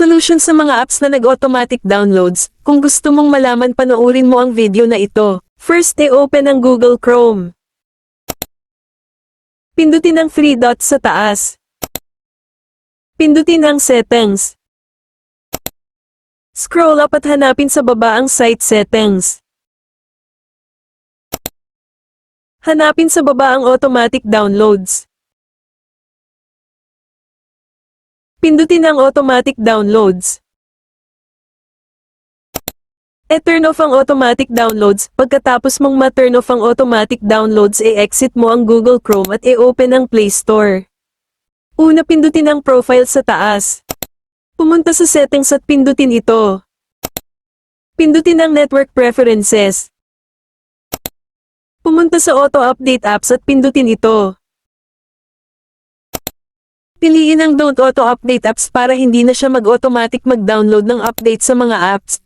Solution sa mga apps na nag-automatic downloads. Kung gusto mong malaman panoorin mo ang video na ito. First i-open ang Google Chrome. Pindutin ang three dots sa taas. Pindutin ang settings. Scroll up at hanapin sa baba ang site settings. Hanapin sa baba ang automatic downloads. Pindutin ang automatic downloads. E-turn off ang automatic downloads. Pagkatapos mong ma-turn off ang automatic downloads, e-exit mo ang Google Chrome at e-open ang Play Store. Una pindutin ang profile sa taas. Pumunta sa settings at pindutin ito. Pindutin ang network preferences. Pumunta sa auto-update apps at pindutin ito. Piliin ang Don't Auto Update apps para hindi na siya mag-automatic mag-download ng update sa mga apps.